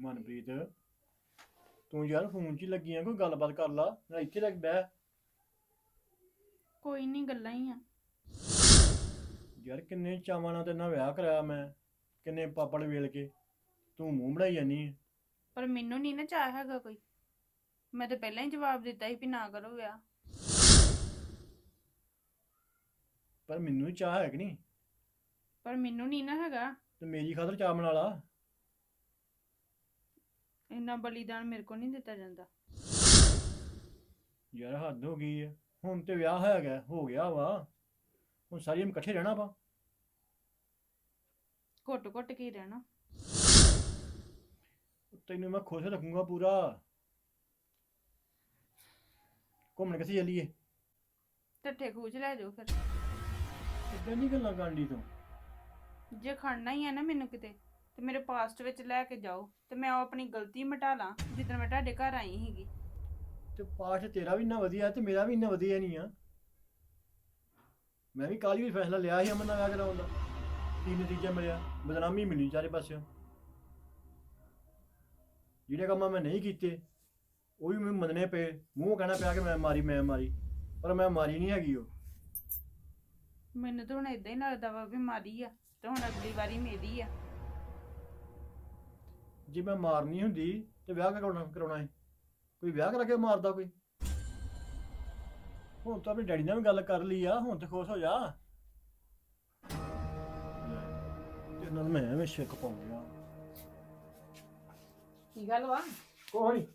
ਮਨਪ੍ਰੀਤ। ਤੂੰ ਯਾਰ ਫੋਨ 'ਚ ਹੀ ਲੱਗੀ ਆ ਕੋਈ ਗੱਲਬਾਤ ਕਰ ਲਾ ਨਾ ਇੱਥੇ ਲੱਗ ਬਹਿ। ਕੋਈ ਨਹੀਂ ਗੱਲਾਂ ਹੀ ਆ। ਯਾਰ ਕਿੰਨੇ ਚਾਵਾਂ ਨਾਲ ਨਾਲ ਵਿਆਹ ਕਰਾਇਆ ਮੈਂ ਕਿੰਨੇ ਪਾਪੜ ਵੇਲ ਕੇ। ਤੂੰ ਮੂੰਹ ਬਣਾਈ ਜਾਨੀ ਪਰ ਮੈਨੂੰ ਨਹੀਂ ਨਾ ਚਾਹ ਹੈਗਾ ਕੋਈ। ਮੈਂ ਤਾਂ ਪਹਿਲਾਂ ਹੀ ਜਵਾਬ ਦਿੱਤਾ ਸੀ ਵੀ ਨਾ ਕਰੋ ਵਿਆਹ। ਪਰ ਮੈਨੂੰ ਚਾਹ ਹੈ ਕਿ ਨਹੀਂ? ਪਰ ਮੈਨੂੰ ਨਹੀਂ ਨਾ ਹੈਗਾ। ਤੇ ਮੇਰੀ ਖਾਤਰ ਚਾਹ ਬਣਾ ਲਾ। ਇੰਨਾ ਬਲੀਦਾਨ ਮੇਰੇ ਕੋ ਨਹੀਂ ਦਿੱਤਾ ਜਾਂਦਾ। ਯਾਰ ਹੱਦ ਹੋ ਗਈ ਹੈ ਹੁਣ ਤੇ ਵਿਆਹ ਗਿਆ ਹੋ ਗਿਆ ਵਾ। ਹੁਣ ਸਾਰੀ ਉਮਰ ਇਕੱਠੇ ਰਹਿਣਾ ਆਪਾਂ ਘੁੱਟ ਘੁੱਟ ਕੇ ਹੀ ਰਹਿਣਾ। ਤੈਨੂੰ ਮੈਂ ਖੁਸ਼ ਰੱਖੂੰਗਾ ਪੂਰਾ। ਘੁੰਮਣ ਕਿੱਥੇ ਚੱਲੀਏ? ਟੱਠੇ ਖੂਚ ਲੈ ਜਾਓ ਫਿਰ। ਇਦਾਂ ਨਹੀਂ ਗੱਲਾਂ ਕਰਨੀ ਤੂੰ? ਜੇ ਖੜਨਾ ਹੀ ਹੈ ਨਾ ਮੈਨੂੰ ਕਿਤੇ ਤੇ ਮੇਰੇ ਪਾਸਟ ਵਿੱਚ ਲੈ ਕੇ ਜਾਓ ਤੇ ਮੈਂ ਉਹ ਆਪਣੀ ਗਲਤੀ ਮਿਟਾ ਲਾਂ ਜਿੱਦਣ ਮੈਂ ਤੁਹਾਡੇ ਘਰ ਆਈ ਸੀਗੀ। ਤੇ ਪਾਠ ਤੇਰਾ ਵੀ ਇੰਨਾ ਵਧੀਆ ਤੇ ਮੇਰਾ ਵੀ ਇੰਨਾ ਵਧੀਆ ਨਹੀਂ ਆ। ਮੈਂ ਵੀ ਕੱਲ੍ਹ ਹੀ ਫੈਸਲਾ ਲਿਆ ਸੀ ਅਮਨ ਨਾਲ ਵਿਆਹ ਕਰਾਉਣ ਦਾ। ਕੀ ਨਤੀਜਾ ਮਿਲਿਆ ਬਦਨਾਮੀ ਮਿਲੀ ਚਾਰੇ ਪਾਸਿਓਂ। ਜਿਹੜੇ ਕੰਮ ਮੈਂ ਨਹੀਂ ਕੀਤੇ ਉਹ ਵੀ ਮੈਨੂੰ ਮੰਨਣੇ ਪਏ। ਮੂੰਹ ਕਹਿਣਾ ਪਿਆ ਕਿ ਮੈਂ ਮਾਰੀ ਮੈਂ ਮਾਰੀ ਪਰ ਮੈਂ ਮਾਰੀ ਨਹੀਂ ਹੈਗੀ ਉਹ। ਮੈਨੂੰ ਤਾਂ ਹੁਣ ਇਦਾਂ ਹੀ ਲੱਗਦਾ ਵਾ ਵੀ ਮਾਰੀ ਆ ਤੇ ਹੁਣ ਅਗਲੀ ਵਾਰੀ ਮੇਰੀ ਆ। ਜੇ ਮੈਂ ਮਾਰਨੀ ਹੁੰਦੀ ਤੇ ਵਿਆਹ ਕਰਾਉਣਾ ਕਰਾਉਣਾ ਹੈ ਕੋਈ ਵਿਆਹ ਕਰਾ ਕੇ ਮਾਰਦਾ ਕੋਈ? ਹੁਣ ਤਾਂ ਆਪਣੇ ਡੈਡੀ ਨਾਲ ਵੀ ਗੱਲ ਕਰ ਲਈ ਆ ਹੁਣ ਤੇ ਖੁਸ਼ ਹੋ ਜਾ। ਤੇ ਨਾਲ ਮੈਂ ਐਵੇਂ ਸ਼ੱਕ ਪਾਉਂਦਾ ਕੀ ਗੱਲ ਵਾ? ਕੋਈ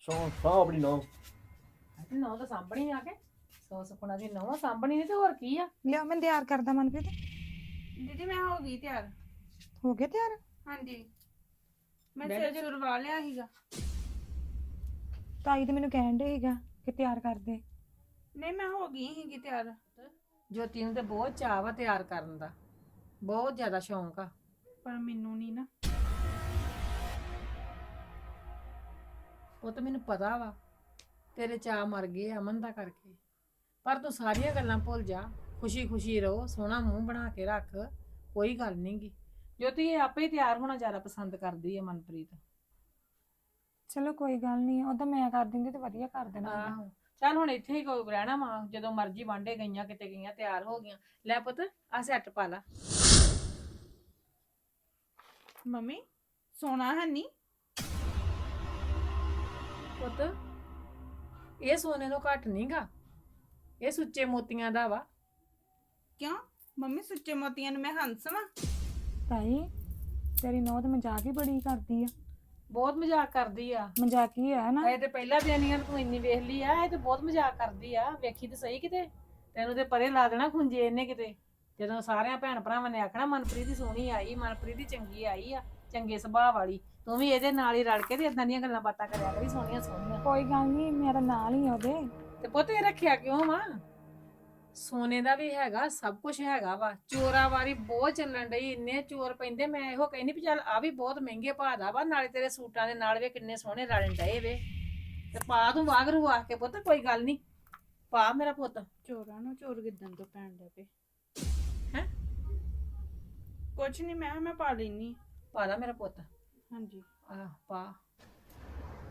ਸੌਂ ਸਾਹ ਆਪਣੀ ਨਾ। ਨੌ ਤਾਂ ਸਾਂਭਣੀ ਆ ਕੇ। ਸੋ ਸੁਪਨਾ ਦੀ ਨੌ ਸਾਂਭਣੀ ਨਹੀਂ ਤੇ ਹੋਰ ਕੀ ਆ? ਲਿਆ ਮੈਂ ਤਿਆਰ ਕਰਦਾ ਮਨਪ੍ਰੀਤ। ਦੀਦੀ ਮੈਂ ਹੋ ਗਈ ਤਿਆਰ। ਹੋ ਗਿਆ ਤਿਆਰ? ਹਾਂਜੀ। ਮੈਂ ਸਿਰ ਜਾ। ਸੁਰਵਾ ਲਿਆ ਸੀਗਾ। ਤਾਈ ਤੇ ਮੈਨੂੰ ਕਹਿਣ ਦੇ ਸੀਗਾ ਕਿ ਤਿਆਰ ਕਰ ਦੇ। ਨਹੀਂ ਮੈਂ ਹੋ ਗਈ ਸੀਗੀ ਤਿਆਰ। ਜੋਤੀ ਨੂੰ ਤੇ ਬਹੁਤ ਚਾਅ ਵਾ ਤਿਆਰ ਕਰਨ ਦਾ। ਬਹੁਤ ਜ਼ਿਆਦਾ ਸ਼ੌਂਕ ਆ। ਪਰ ਮੈਨੂੰ ਨਹੀਂ ਨਾ। ਉਹ ਤਾਂ ਮੈਨੂੰ ਪਤਾ ਵਾ। ਤੇਰੇ ਚਾਅ ਮਰ ਗਏ ਅਮਨ ਦਾ ਕਰਕੇ। ਪਰ ਤੂੰ ਸਾਰੀਆਂ ਗੱਲਾਂ ਭੁੱਲ ਜਾ। ਖੁਸ਼ੀ ਖੁਸ਼ੀ ਰਹੋ। ਸੋਹਣਾ ਮੂੰਹ ਬਣਾ ਕੇ ਰੱਖ। ਕੋਈ ਗੱਲ ਨਹੀਂਗੀ ਜੋਤੀ ਇਹ ਆਪੇ ਹੀ ਤਿਆਰ ਹੋਣਾ ਜ਼ਿਆਦਾ ਪਸੰਦ ਕਰਦੀ ਹੈ ਮਨਪ੍ਰੀਤ। ਚਲੋ ਕੋਈ ਗੱਲ ਨਹੀਂ ਉਹ ਤਾਂ ਮੈਂ ਕਰ ਦਿੰਦੀ ਤੇ ਵਧੀਆ ਕਰ ਦੇਣਾ। ਆਹੋ। ਚੱਲ ਹੁਣ ਇੱਥੇ ਹੀ ਕੋਈ ਰਹਿਣਾ ਵਾ ਜਦੋਂ ਮਰਜ਼ੀ ਵਾਂਡੇ ਗਈਆਂ ਕਿਤੇ ਗਈਆਂ ਤਿਆਰ ਹੋ ਗਈਆਂ। ਲੈ ਪੁੱਤ ਆ ਸੈੱਟ ਪਾ ਲਾ। ਮੰਮੀ ਸੋਨਾ ਹੈ ਨਹੀਂ ਪੁੱਤ ਇਹ ਸੋਨੇ ਤੋਂ ਘੱਟ ਨਹੀਂਗਾ ਇਹ ਸੁੱਚੇ ਮੋਤੀਆਂ ਦਾ ਵਾ। ਕਿਉਂ? ਮੰਮੀ ਸੁੱਚੇ ਮੋਤੀਆਂ ਨੂੰ ਮੈਂ ਹੰਸਵਾਂ ਤਾਈ ਤੇਰੀ ਨੌ ਤੇ ਮਜ਼ਾਕ ਹੀ ਬੜੀ ਕਰਦੀ ਆ। ਬਹੁਤ ਮਜ਼ਾਕ ਕਰਦੀ ਆ। ਮਜ਼ਾਕ ਹੀ ਹੈ ਨਾ। ਇਹ ਤੇ ਪਹਿਲਾਂ ਦੇਣੀਆਂ ਤੂੰ ਇੰਨੀ ਵੇਖ ਲਈ ਆ ਇਹ ਤੇ ਬਹੁਤ ਮਜ਼ਾਕ ਕਰਦੀ ਆ। ਵੇਖੀ ਤੇ ਸਹੀ ਕਿਤੇ? ਤੈਨੂੰ ਤੇ ਪਰੇ ਲਾ ਦੇਣਾ ਖੁੰਝੇ ਇਹਨੇ ਕਿਤੇ। ਜਦੋਂ ਸਾਰਿਆਂ ਭੈਣ ਭਰਾਵਾਂ ਨੇ ਆਖਣਾ ਮਨਪ੍ਰੀਤ ਦੀ ਸੋਹਣੀ ਆਈ ਮਨਪ੍ਰੀਤ ਦੀ ਚੰਗੀ ਆਈ ਆ ਚੰਗੇ ਸੁਭਾਅ ਵਾਲੀ। ਤੂੰ ਵੀ ਇਹਦੇ ਨਾਲ ਹੀ ਰਲ ਕੇ ਤੇ ਇਦਾਂ ਦੀਆਂ ਗੱਲਾਂ ਬਾਤਾਂ ਕਰਿਆ ਕਰੀ ਸੋਹਣੀਆਂ ਸੋਹਣੀਆਂ। ਕੋਈ ਗੱਲ ਨਹੀਂ ਮੇਰਾ ਨਾਲ ਹੀ ਆ ਉਹਦੇ। ਤੇ ਪੁੱਤ ਇਹ ਰੱਖਿਆ ਕਿਉਂ ਵਾ? ਸੋਨੇ ਦਾ ਵੀ ਹੈਗਾ ਸਭ ਕੁਝ ਹੈਗਾ ਵਾ। ਚੋਰਾ ਵਾਰੀ ਬਹੁਤ ਚੱਲਣ ਡਈ ਇੰਨੇ ਚੋਰ ਪੈਂਦੇ ਮੈਂ ਇਹੋ ਕਹਿੰਦੀ ਵੀ ਚੱਲ ਆ ਵੀ ਬਹੁਤ ਮਹਿੰਗੇ ਭਾਅ ਦਾ ਵਾ ਨਾਲੇ ਤੇਰੇ ਸੂਟਾਂ ਦੇ ਨਾਲ ਵੀ ਕਿੰਨੇ ਸੋਹਣੇ ਰਲਣ ਡਏ ਵੇ। ਤੇ ਪਾ ਤੂੰ ਵਾਗਰੂ ਆ ਕੇ ਪੁੱਤ ਕੋਈ ਗੱਲ ਨਹੀਂ ਪਾ ਮੇਰਾ ਪੁੱਤ। ਚੋਰਾਂ ਨੂੰ ਚੋਰ ਗਿੱਦਣ ਤੋਂ ਪੈਣ ਲੱਗ ਪਏ। ਹੈਂ? ਕੁਛ ਨਹੀਂ ਮੈਂ ਮੈਂ ਪਾ ਲੈਣੀ ਪਾ ਦਾ ਮੇਰਾ ਪੁੱਤ। ਹਾਂਜੀ। ਆ ਪਾ।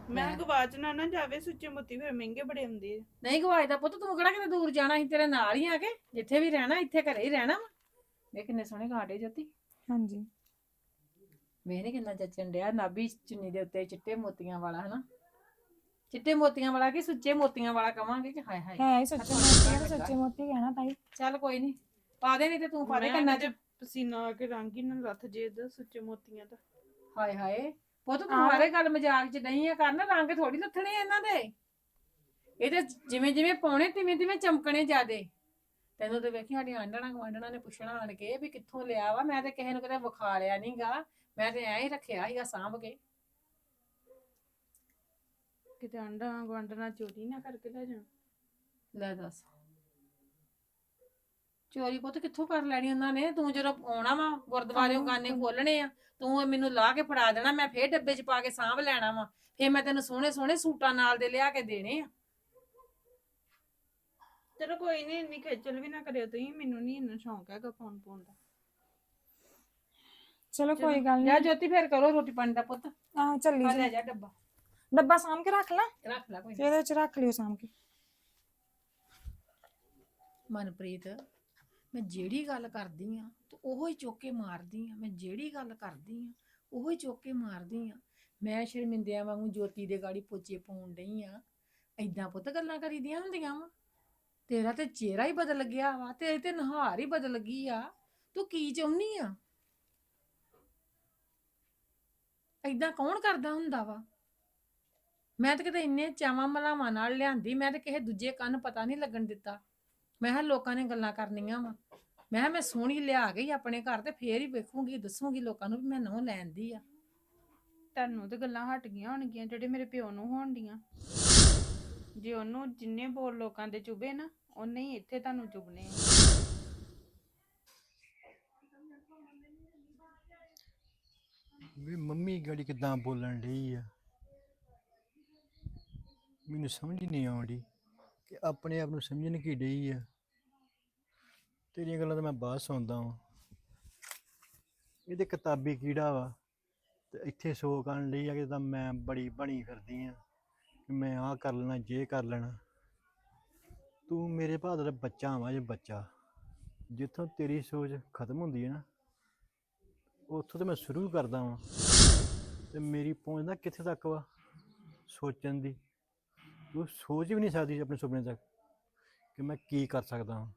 ਮੈਂ ਮੈਂ- ਗਵਾਚ ਨਾ ਨਾ ਜਾਵੇ ਸੁੱਚੇ ਮੋਤੀ ਫਿਰ ਮਹਿੰਗੇ ਬੜੇ ਹੁੰਦੇ ਆ। ਨਹੀਂ ਗਵਾਇਦਾ ਪੁੱਤ ਤੂੰ ਕਿਹੜਾ ਕਿਤੇ ਦੂਰ ਜਾਣਾ ਸੀ ਤੇਰੇ ਨਾਲ ਹੀ ਆ ਕੇ ਜਿੱਥੇ ਵੀ ਰਹਿਣਾ ਇੱਥੇ ਘਰੇ ਹੀ ਰਹਿਣਾ ਵਾ। ਵੇਖ ਕਿੰਨੇ ਸੋਹਣੇ ਕਾਂਟੇ ਜੋਤੀ। ਹਾਂਜੀ। ਵੇਖ ਨੀ ਕਿੰਨਾ ਜੱਚਣ ਡਿਆ ਨਾਭੀ ਚੁੰਨੀ ਦੇ ਉੱਤੇ ਚਿੱਟੇ ਮੋਤੀਆਂ ਵਾਲਾ ਹਨਾ? ਚਿੱਟੇ ਮੋਤੀਆਂ ਵਾਲਾ ਕਿ ਸੁੱਚੇ ਮੋਤੀਆਂ ਵਾਲਾ ਕਵਾਂਗੇ ਕਿ ਹਾਏ ਹਾਏ। ਹੈ ਹੀ ਸੱਚੇ ਮੋਤੀ ਤੇ ਸੱਚੇ ਮੋਤੀ ਕਹਿਣਾ ਤਾਈ। ਚੱਲ ਕੋਈ ਨਹੀਂ ਪਾ ਦੇ ਨਹੀਂ ਤੇ ਤੂੰ ਪਾ ਦੇ ਮੈਂ ਕੰਨਾਂ ਤੇ 'ਚ ਪਸੀਨਾ ਆ ਕੇ ਰੰਗ ਹੀ ਨਾ ਲੱਥ ਜੇ ਇਹਦਾ ਸੁੱਚੇ ਮੋਤੀਆਂ ਦਾ। ਹਾਏ ਹਾਏ। ਪੁੱਤ ਤੂੰ। ਹਾਰੇ ਗੱਲ ਮਜ਼ਾਕ 'ਚ ਨਹੀਂ ਆ ਕਰਨ ਰੰਗ ਥੋੜੀ ਲੱਥਣੇ ਇਹਨਾਂ ਦੇ। ਇਹ ਤੇ ਜਿਵੇਂ ਜਿਵੇਂ ਪਾਉਣੇ ਤਿਵੇਂ ਤਿਵੇਂ ਚਮਕਣੇ ਜਿਆਦੇ। ਤੈਨੂੰ ਤੇ ਵੇਖੀ ਸਾਡੀ ਆਂਡਣਾ ਗਵਾਂਡਣਾ ਨੇ ਪੁੱਛਣਾ ਆਣ ਕੇ ਵੀ ਕਿੱਥੋਂ ਲਿਆ ਵਾ ਮੈਂ ਤੇ ਕਿਸੇ ਨੂੰ ਕਿਤੇ ਵਿਖਾ ਲਿਆ ਨਹੀਂਗਾ ਮੈਂ ਤੇ ਐਂ ਹੀ ਰੱਖਿਆ ਸੀਗਾ ਸਾਂਭ ਕੇ। ਕਿਤੇ ਆਂਡਾ ਗਵਾਂਡਣਾ ਚੋਰੀ ਨਾ ਕਰਕੇ ਲੈ ਜਾਣ। ਲੈ ਦੱਸ। ਚੋਰੀ ਪੁੱਤ ਕਿੱਥੋਂ ਕਰ ਲੈਣੀ ਉਹਨਾਂ ਨੇ? ਤੂੰ ਜਦੋਂ ਆਉਣਾ ਵਾ ਗੁਰਦੁਆਰੇ ਗਾਨੇ ਖੋਲਣੇ ਆ ਤੂੰ ਇਹ ਮੈਨੂੰ ਲਾ ਕੇ ਫੜਾ ਦੇਣਾ ਮੈਂ ਫੇਰ ਡੱਬੇ 'ਚ ਪਾ ਕੇ ਸਾਂਭ ਲੈਣਾ ਵਾ। ਫੇਰ ਮੈਂ ਤੈਨੂੰ ਸੋਹਣੇ ਸੋਹਣੇ ਸੂਟਾਂ ਨਾਲ ਦੇ ਲਿਆ ਕੇ ਦੇਣੇ ਆ। ਚਲੋ ਕੋਈ ਨਹੀਂ ਇੰਨੀ ਖੇਚਲ ਵੀ ਨਾ ਕਰਿਓ ਤੁਸੀਂ ਮੈਨੂੰ ਨਹੀਂ ਇੰਨਾ ਸ਼ੌਂਕ ਹੈਗਾ ਫੋਨ ਪਾਉਣ ਦਾ। ਚਲੋ ਕੋਈ ਗੱਲ ਜਾ ਨਹੀਂ ਜੋਤੀ ਫੇਰ ਕਰੋ ਰੋਟੀ ਪਾਣੀ ਦਾ ਪੁੱਤ। ਆਹ ਚੱਲੀ ਆ ਜੀ। ਲੈ ਜਾ ਡੱਬਾ। ਡੱਬਾ ਸਾਂਭ ਕੇ ਰੱਖ ਲਾ। ਰੱਖ ਲੈ ਕੋਈ ਤੇ ਇਹਦੇ ਵਿੱਚ ਰੱਖ ਲਿਓ ਸਾਂਭ ਕੇ। ਮਨਪ੍ਰੀਤ ਮੈਂ ਜਿਹੜੀ ਗੱਲ ਕਰਦੀ ਆ, ਤੂੰ ਉਹੋ ਹੀ ਚੁੱਕ ਕੇ ਮਾਰਦੀ ਆ, ਮੈਂ ਜਿਹੜੀ ਗੱਲ ਕਰਦੀ ਆ, ਉਹੋ ਹੀ ਚੁੱਕ ਕੇ ਮਾਰਦੀ ਆ। ਮੈਂ ਸ਼ਰਮਿੰਦਿਆਂ ਵਾਂਗੂ ਜੋਤੀ ਦੇ ਗਾੜੀ ਪੋਚੇ ਪਾਉਣ ਡਈ ਆ। ਐਦਾਂ ਪੁੱਤ ਗੱਲਾਂ ਕਰੀਦੀਆਂ ਹੁੰਦੀਆਂ ਵਾ। ਤੇਰਾ ਤੇ ਚਿਹਰਾ ਹੀ ਬਦਲ ਗਿਆ ਵਾ, ਤੇਰੀ ਤੇ ਨਹਾਰ ਹੀ ਬਦਲ ਗਈ ਆ। ਤੂੰ ਕੀ ਚਾਹੁੰਨੀ ਆ? ਐਦਾਂ ਕੌਣ ਕਰਦਾ ਹੁੰਦਾ ਵਾ? ਮੈਂ ਤਾਂ ਕਿਤੇ ਇੰਨੇ ਚਾਵਾਂ ਮਲਾਵਾਂ ਨਾਲ ਲਿਆਂਦੀ, ਮੈਂ ਤਾਂ ਕਿਸੇ ਦੂਜੇ ਕੰਨ ਪਤਾ ਨਹੀਂ ਲੱਗਣ ਦਿੱਤਾ। ਮੈਂ ਕਿਹਾ ਲੋਕਾਂ ਨੇ ਗੱਲਾਂ ਕਰਨੀਆਂ ਵਾ। ਮੈਂ ਕਿਹਾ ਮੈਂ ਸੋਹਣੀ ਲਿਆ ਗਈ ਆਪਣੇ ਘਰ ਤੇ ਫੇਰ ਹੀ ਵੇਖੂੰਗੀ ਦੱਸੂੰਗੀ ਲੋਕਾਂ ਨੂੰ ਵੀ ਮੈਂ ਨਹੁੰ ਲੈਂਦੀ ਆ। ਤੁਹਾਨੂੰ ਤੇ ਗੱਲਾਂ ਹਟ ਗਈਆਂ ਹੋਣਗੀਆਂ ਜਿਹੜੇ ਮੇਰੇ ਪਿਓ ਨੂੰ ਹੋਣ ਡੀਆਂ। ਜੇ ਉਹਨੂੰ ਜਿੰਨੇ ਬੋਲ ਲੋਕਾਂ ਦੇ ਚੁਬੇ ਨਾ ਉਹਨੇ ਹੀ ਇੱਥੇ ਤੁਹਾਨੂੰ ਚੁਬਨੇ ਆ। ਵੀ ਮੰਮੀ ਗਾੜੀ ਕਿਦਾਂ ਬੋਲਣ ਡਈ ਆ? ਮੈਨੂੰ ਸਮਝ ਹੀ ਨਹੀਂ ਆਉਂਦੀ ਕਿ ਆਪਣੇ ਆਪ ਨੂੰ ਸਮਝਣ ਕੀ ਡਈ ਆ? ਤੇਰੀਆਂ ਗੱਲਾਂ ਤਾਂ ਮੈਂ ਬਾਅਦ ਸੁਣਦਾ ਵਾਂ। ਇਹਦੇ ਕਿਤਾਬੀ ਕੀੜਾ ਵਾ ਤੇ ਇੱਥੇ ਸੋ ਕਰਨ ਲਈ ਆ ਕਿ ਤਾਂ ਮੈਂ ਬੜੀ ਬਣੀ ਫਿਰਦੀ ਆ ਕਿ ਮੈਂ ਆਹ ਕਰ ਲੈਣਾ, ਜੇ ਕਰ ਲੈਣਾ। ਤੂੰ ਮੇਰੇ ਭਾਦਰ ਦਾ ਬੱਚਾ ਵਾ, ਜੇ ਬੱਚਾ। ਜਿੱਥੋਂ ਤੇਰੀ ਸੋਚ ਖਤਮ ਹੁੰਦੀ ਹੈ ਨਾ, ਉੱਥੋਂ ਤੇ ਮੈਂ ਸ਼ੁਰੂ ਕਰਦਾ ਵਾਂ। ਤੇ ਮੇਰੀ ਪਹੁੰਚਦਾ ਕਿੱਥੇ ਤੱਕ ਵਾ? ਸੋਚਣ ਦੀ। ਤੂੰ ਸੋਚ ਵੀ ਨਹੀਂ ਸਕਦੀ ਆਪਣੇ ਸੁਪਨੇ ਤੱਕ ਕਿ ਮੈਂ ਕੀ ਕਰ ਸਕਦਾ ਹਾਂ।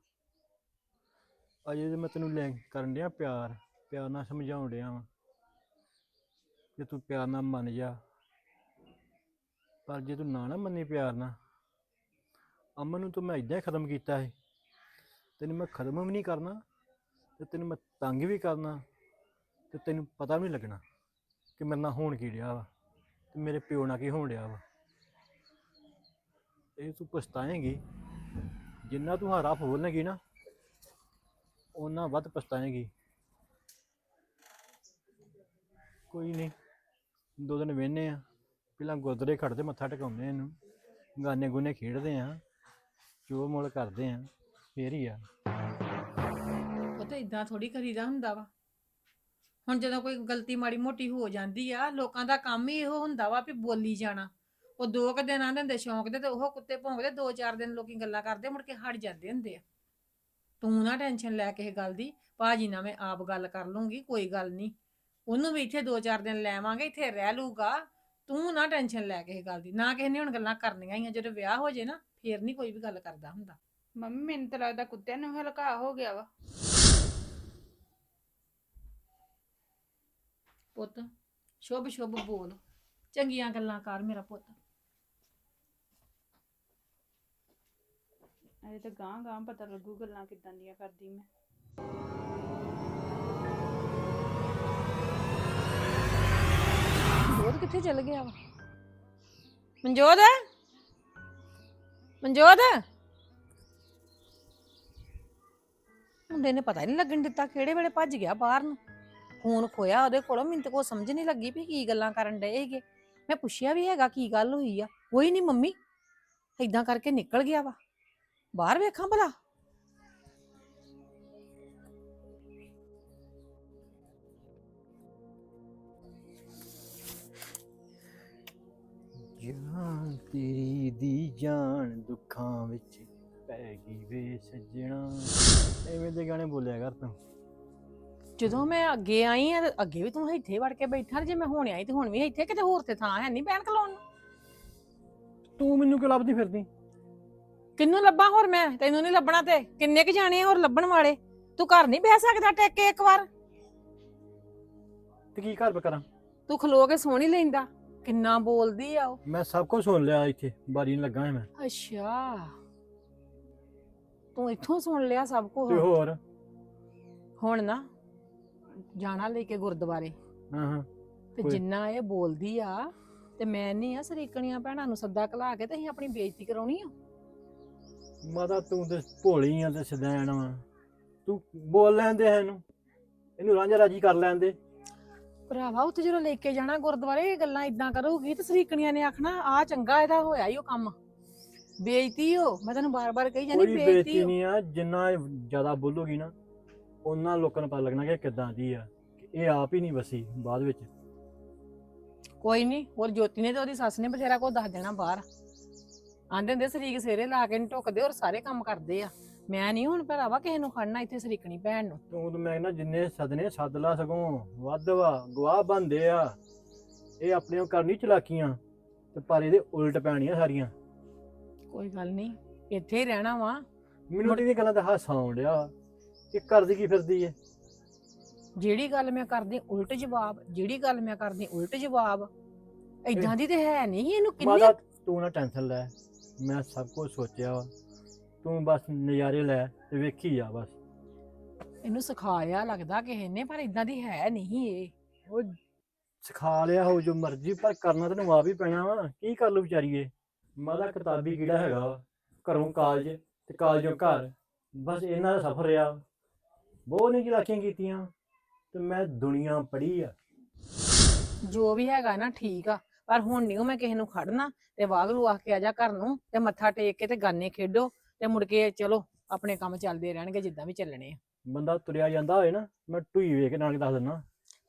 ਅਜੇ ਮੈਂ ਤੈਨੂੰ ਲੈ ਕਰਨ ਡਿਆ ਪਿਆਰ ਪਿਆਰ ਨਾਲ ਸਮਝਾਉਣ ਡਿਆ ਵਾਂ ਕਿ ਤੂੰ ਪਿਆਰ ਨਾਲ ਮੰਨ ਜਾ। ਪਰ ਜੇ ਤੂੰ ਨਾ ਨਾ ਮੰਨੀ ਪਿਆਰ ਨਾਲ, ਅਮਨ ਨੂੰ ਤਾਂ ਮੈਂ ਇਦਾਂ ਹੀ ਖਤਮ ਕੀਤਾ ਹੈ ਤੈਨੂੰ ਮੈਂ ਖਤਮ ਵੀ ਨਹੀਂ ਕਰਨਾ ਤੇ ਤੈਨੂੰ ਮੈਂ ਤੰਗ ਵੀ ਕਰਨਾ ਤੇ ਤੈਨੂੰ ਪਤਾ ਵੀ ਨਹੀਂ ਲੱਗਣਾ ਕਿ ਮੇਰੇ ਨਾਲ ਹੋਣ ਕੀ ਰਿਹਾ ਵਾ ਤੇ ਮੇਰੇ ਪਿਓ ਨਾਲ ਕੀ ਹੋਣ ਡਿਆ ਵਾ। ਇਹ ਤੂੰ ਪਛਤਾਏਂਗੀ। ਜਿੰਨਾ ਤੂੰ ਹਾਰਾ ਫੋਲਣਗੀ ਨਾ ਉਹਨਾਂ ਵੱਧ ਪਛਤਾਏਂਗੀ। ਕੋਈ ਨਹੀਂ ਦੋ ਦਿਨ ਵੇਹਨੇ ਆ। ਪਹਿਲਾਂ ਗੁਰਦੁਆਰੇ ਖੜਦੇ ਮੱਥਾ ਟਿਕਾਉਂਦੇ ਇਹਨੂੰ। ਗਾਨੇ ਗੁਨੇ ਖੇਡਦੇ ਆ ਚੋ ਮੋਲ ਕਰਦੇ ਆ, ਫੇਰ ਹੀ ਆ। ਉਹ ਤਾਂ ਇਦਾਂ ਥੋੜੀ ਕਰੀਦਾ ਹੁੰਦਾ ਵਾ। ਹੁਣ ਜਦੋਂ ਕੋਈ ਗਲਤੀ ਮਾੜੀ ਮੋਟੀ ਹੋ ਜਾਂਦੀ ਆ, ਲੋਕਾਂ ਦਾ ਕੰਮ ਹੀ ਇਹੋ ਹੁੰਦਾ ਵਾ ਵੀ ਬੋਲੀ ਜਾਣਾ। ਉਹ ਦੋ ਕੁ ਦਿਨ ਆਂਦੇ ਹੁੰਦੇ ਸ਼ੌਂਕ ਦੇ ਤੇ ਉਹ ਕੁੱਤੇ ਭੌਂਕਦੇ ਦੋ ਚਾਰ ਦਿਨ ਲੋਕੀ ਗੱਲਾਂ ਕਰਦੇ ਮੁੜ ਕੇ ਹਟ ਜਾਂਦੇ ਹੁੰਦੇ ਆ। ਤੂੰ ਨਾ ਟੈਨਸ਼ਨ ਲੈ ਕਿਸੇ ਗੱਲ ਦੀ ਭਾਜੀ ਨਾਲ ਮੈਂ ਆਪ ਗੱਲ ਕਰ ਲੂੰਗੀ ਕੋਈ ਗੱਲ ਨਹੀਂ। ਉਹਨੂੰ ਵੀ ਇੱਥੇ ਦੋ ਚਾਰ ਦਿਨ ਲੈਵਾਂਗੇ ਇੱਥੇ ਰਹਿ ਲੂਗਾ ਤੂੰ ਨਾ ਟੈਨਸ਼ਨ ਲੈ ਕਿਸੇ ਗੱਲ ਦੀ ਨਾ ਕਿਸੇ ਨੇ ਹੁਣ ਗੱਲਾਂ ਕਰਨੀਆਂ ਹੀ ਆ ਜਦੋਂ ਵਿਆਹ ਹੋ ਜੇ ਨਾ ਫੇਰ ਨਹੀਂ ਕੋਈ ਵੀ ਗੱਲ ਕਰਦਾ ਹੁੰਦਾ। ਮੰਮੀ ਮੈਨੂੰ ਤਾਂ ਲੱਗਦਾ ਕੁੱਤਿਆਂ ਨੂੰ ਹਲਕਾ ਹੋ ਗਿਆ ਵਾ। ਪੁੱਤ ਸ਼ੁਭ ਸ਼ੁਭ ਬੋਲ। ਚੰਗੀਆਂ ਗੱਲਾਂ ਕਰ ਮੇਰਾ ਪੁੱਤ। ਅਜੇ ਤਾਂ ਗਾਂ ਗਾਂ ਪਤਾ ਲੱਗੂ ਗੱਲਾਂ ਕਿਦਾਂ ਦੀਆਂ ਕਰਦੀ ਮੈਂ। ਮਨਜੋਤ ਕਿੱਥੇ ਚਲ ਗਿਆ ਵਾ? ਮਨਜੋਤ? ਮਨਜੋਤ? ਮੁੰਡੇ ਨੇ ਪਤਾ ਹੀ ਨਹੀਂ ਲੱਗਣ ਦਿੱਤਾ ਕਿਹੜੇ ਵੇਲੇ ਭੱਜ ਗਿਆ ਬਾਹਰ ਨੂੰ। ਫੋਨ ਖੋਇਆ ਉਹਦੇ ਕੋਲੋਂ ਮੈਨੂੰ ਤਾਂ ਕੋਈ ਸਮਝ ਨਹੀਂ ਲੱਗੀ ਵੀ ਕੀ ਗੱਲਾਂ ਕਰਨ ਡਏ ਹੈਗੇ ਮੈਂ ਪੁੱਛਿਆ ਵੀ ਹੈਗਾ ਕੀ ਗੱਲ ਹੋਈ ਆ। ਕੋਈ ਨਹੀਂ ਮੰਮੀ ਏਦਾਂ ਕਰਕੇ ਨਿਕਲ ਗਿਆ ਵਾ। ਬਾਹਰ ਵੇਖਾਂ ਭਲਾ ਜਾਨ ਤੇਰੀ ਦੀ ਜਾਨ ਦੁੱਖਾਂ ਵਿੱਚ ਪੈ ਗਈ ਵੇ ਸੱਜਣਾ ਐਵੇਂ ਦੇ ਗਾਣੇ ਬੋਲਿਆ ਕਰ ਤੂੰ। ਜਦੋਂ ਮੈਂ ਅੱਗੇ ਆਈ ਆ ਤੇ ਅੱਗੇ ਵੀ ਤੂੰ ਇੱਥੇ ਵੜ ਕੇ ਬੈਠਾ ਤੇ ਜੇ ਮੈਂ ਹੁਣ ਆਈ ਤੇ ਹੁਣ ਵੀ ਇੱਥੇ ਕਿਤੇ ਹੋਰ ਤੇ ਥਾਂ ਹੈ ਨਹੀਂ ਬੈਣ ਖਲੋਣ ਨੂੰ ਤੂੰ ਮੈਨੂੰ ਕਿਉਂ ਲੱਭਦੀ ਫਿਰਦੀ? ਕਿੰਨੂੰ ਲੱਭਾਂ ਹੋਰ ਮੈਂ? ਤੈਨੂੰ ਨਹੀਂ ਲੱਭਣਾ ਤੇ। ਕਿੰਨੇ ਕ ਜਾਣੇ ਆ ਹੋਰ ਲੱਭਣ ਵਾਲੇ? ਤੂੰ ਘਰ ਨਹੀਂ ਬਹਿ ਸਕਦਾ ਟਿਕ ਕੇ ਇੱਕ ਵਾਰ। ਤੇ ਕੀ ਘਰ ਕਰਾਂ? ਤੂੰ ਖਲੋ ਕੇ ਸੋਹਣੀ ਲੈਂਦਾ। ਕਿੰਨਾ ਬੋਲਦੀ ਆ ਉਹ। ਮੈਂ ਸਭ ਕੁਝ ਸੁਣ ਲਿਆ ਇੱਥੇ। ਬਾਰੀ ਨੂੰ ਲੱਗਾ ਮੈਂ। ਅੱਛਾ। ਤੂੰ ਇੱਥੋਂ ਸੁਣ ਲਿਆ ਸਭ ਕੁਝ ਤੇ ਹੋਰ? ਹੁਣ ਨਾ ਜਾਣਾ ਲੈ ਕੇ ਗੁਰਦੁਆਰੇ। ਹਾਂ ਹਾਂ। ਤੇ ਕੋਈ- ਜਿੰਨਾ ਇਹ ਬੋਲਦੀ ਆ ਤੇ ਮੈਂ ਨਹੀਂ ਆ ਸਰੀਕਣੀਆਂ ਭੈਣਾਂ ਨੂੰ ਸੱਦਾ ਕਲਾ ਕੇ ਤੇ ਅਸੀਂ ਆਪਣੀ ਬੇਇੱਜ਼ਤੀ ਕਰਾਉਣੀ ਆ। ਮਾਤਾ ਤੂੰ ਤੇ ਭੋਲੀ ਆ ਤੇ ਸਦੈਣ ਤੂੰ ਬੋਲ ਲੈਂਦੇ ਇਹਨੂੰ। ਇਹਨੂੰ ਰਾਂਝਾ ਰਾਜੀ ਕਰ ਲੈਂਦੇ। ਭਰਾਵਾ ਉੱਥੇ ਜਦੋਂ ਲੈ ਕੇ ਜਾਣਾ ਗੁਰਦੁਆਰੇ ਇਹ ਗੱਲਾਂ ਇਦਾਂ ਕਰੂਗੀ ਤੇ ਸਰੀਕਣੀਆਂ ਨੇ ਆਖਣਾ ਆ ਚੰਗਾ ਇਹਦਾ ਹੋਇਆ ਹੀ ਉਹ ਕੰਮ। ਬੇਇੱਜ਼ਤੀ ਹੋ ਮੈਂ ਤੈਨੂੰ ਬਾਰ-ਬਾਰ ਕਹੀ ਜਾਂਦੀ ਕੋਈ ਬੇਇੱਜ਼ਤੀ ਬੇਇੱਜ਼ਤੀ ਹੋ ਨਹੀਂ ਆ ਜਿੰਨਾ ਇਹ ਜ਼ਿਆਦਾ ਬੋਲੂਗੀ ਨਾ ਉਹਨਾਂ ਲੋਕਾਂ ਨੂੰ ਪਤਾ ਲੱਗਣਾ ਕਿ ਇਹ ਕਿੱਦਾਂ ਦੀ ਆ। ਇਹ ਆਪ ਹੀ ਨਹੀਂ ਵਸੀ ਬਾਅਦ ਵਿੱਚ। ਕੋਈ ਨਹੀਂ ਹੋਰ ਜੋਤੀ ਨੇ ਤੇ ਉਹਦੀ ਸੱਸ ਨੇ ਬਥੇਰਾ ਕੋ ਦੱਸ ਦੇਣਾ ਬਾਹਰ। ਆਂਦੇ ਹੁੰਦੇ ਸਰੀਕ ਸੇਰੇ ਲਾ ਕੇ ਨੀ ਢੁੱਕਦੇ ਔਰ ਸਾਰੇ ਕੰਮ ਕਰਦੇ ਆ। ਮੈਂ ਨਹੀਂ ਹੁਣ ਭਰਾਵਾ ਕਿਸੇ ਨੂੰ ਖੜਨਾ ਇੱਥੇ ਸਰੀਕਣੀ ਭੈਣ ਨੂੰ। ਤੂੰ ਤੇ ਮੈਂ ਨਾ ਜਿੰਨੇ ਸਦਨੇ ਸੱਦ ਲਾ ਸਗੋਂ ਵੱਧ ਵਾ ਗਵਾਹ ਬੰਦੇ ਆ। ਇਹ ਆਪਣੇ ਕਰਨੀ ਚਲਾਕੀਆਂ ਤੇ ਪਰ ਇਹਦੇ ਉਲਟ ਪੈਣੀਆਂ ਸਾਰੀਆਂ। ਕੋਈ ਗੱਲ ਨਹੀਂ ਇੱਥੇ ਹੀ ਰਹਿਣਾ ਵਾ। ਮੈਨੂੰ ਤੇ ਇਹ ਗੱਲਾਂ ਦਾ ਹਾਸਾ ਆਉਣ ਡਿਆ ਕਿ ਕਰਦੀ ਕੀ ਫਿਰਦੀ ਏ? ਜਿਹੜੀ ਗੱਲ ਮੈਂ ਕਰਦੀ ਉਲਟ ਜਵਾਬ ਜਿਹੜੀ ਗੱਲ ਮੈਂ ਕਰਦੀ ਉਲਟ ਜਵਾਬ। ਇਦਾਂ ਦੀ ਤੇ ਹੈ ਨਹੀਂ ਇਹਨੂੰ ਕਿੰਨੀ ਮਾਤਾ ਤੂੰ ਨਾ ਟੈਨਸ਼ਨ ਲੈ। ਮੈਂ ਸਭ ਕੁਝ ਸੋਚਿਆ ਵਾ। ਤੂੰ ਬਸ ਨਜ਼ਾਰੇ ਲੈ ਤੇ ਵੇਖੀ ਜਾ ਬਸ। ਇਹਨੂੰ ਸਿਖਾਇਆ ਲੱਗਦਾ ਕਿਸੇ ਨੇ ਪਰ ਇਦਾਂ ਦੀ ਹੈ ਨਹੀਂ ਇਹ। ਉਹ ਸਿਖਾ ਲਿਆ ਹੋ ਜੋ ਮਰਜ਼ੀ ਪਰ ਕਰਨਾ ਤੈਨੂੰ ਆਪ ਹੀ ਪੈਣਾ ਵਾ। ਕੀ ਕਰ ਲੂ ਵਿਚਾਰੀਏ ਮਾਦਾ ਕਿਤਾਬੀ ਕੀੜਾ ਹੈਗਾ ਵਾ? ਘਰੋਂ ਕਾਲਜ ਤੇ ਕਾਲਜੋਂ ਘਰ। ਬਸ ਇਹਨਾਂ ਦਾ ਸਫ਼ਰ ਆ। ਬਹੁਤ ਨੇ ਚਲਾਕੀਆਂ ਕੀਤੀਆਂ। ਤੇ ਮੈਂ ਦੁਨੀਆ ਪੜ੍ਹੀ ਆ। ਜੋ ਵੀ ਹੈਗਾ ਨਾ ਠੀਕ ਆ। ਪਰ ਹੁਣ ਨਹੀਂ ਮੈਂ ਕਿਸੇ ਨੂੰ ਖੜਨਾ ਤੇ ਵਾਗਰੂ ਆ ਕੇ ਆ ਜਾ ਘਰ ਨੂੰ ਤੇ ਮੱਥਾ ਟੇਕ ਕੇ ਤੇ ਗਾਨੇ ਖੇਡੋ ਤੇ ਮੁੜ ਕੇ ਚਲੋ ਆਪਣੇ ਕੰਮ ਚੱਲਦੇ ਰਹਿਣਗੇ ਜਿੱਦਾਂ ਵੀ ਚੱਲਣੇ ਆ। ਬੰਦਾ ਤੁਰਿਆ ਜਾਂਦਾ ਹੋਏ ਨਾ ਮੈਂ ਟੂਈ ਵੇਖ ਕੇ ਨਾਲ ਦੱਸ ਦਿੰਦਾ।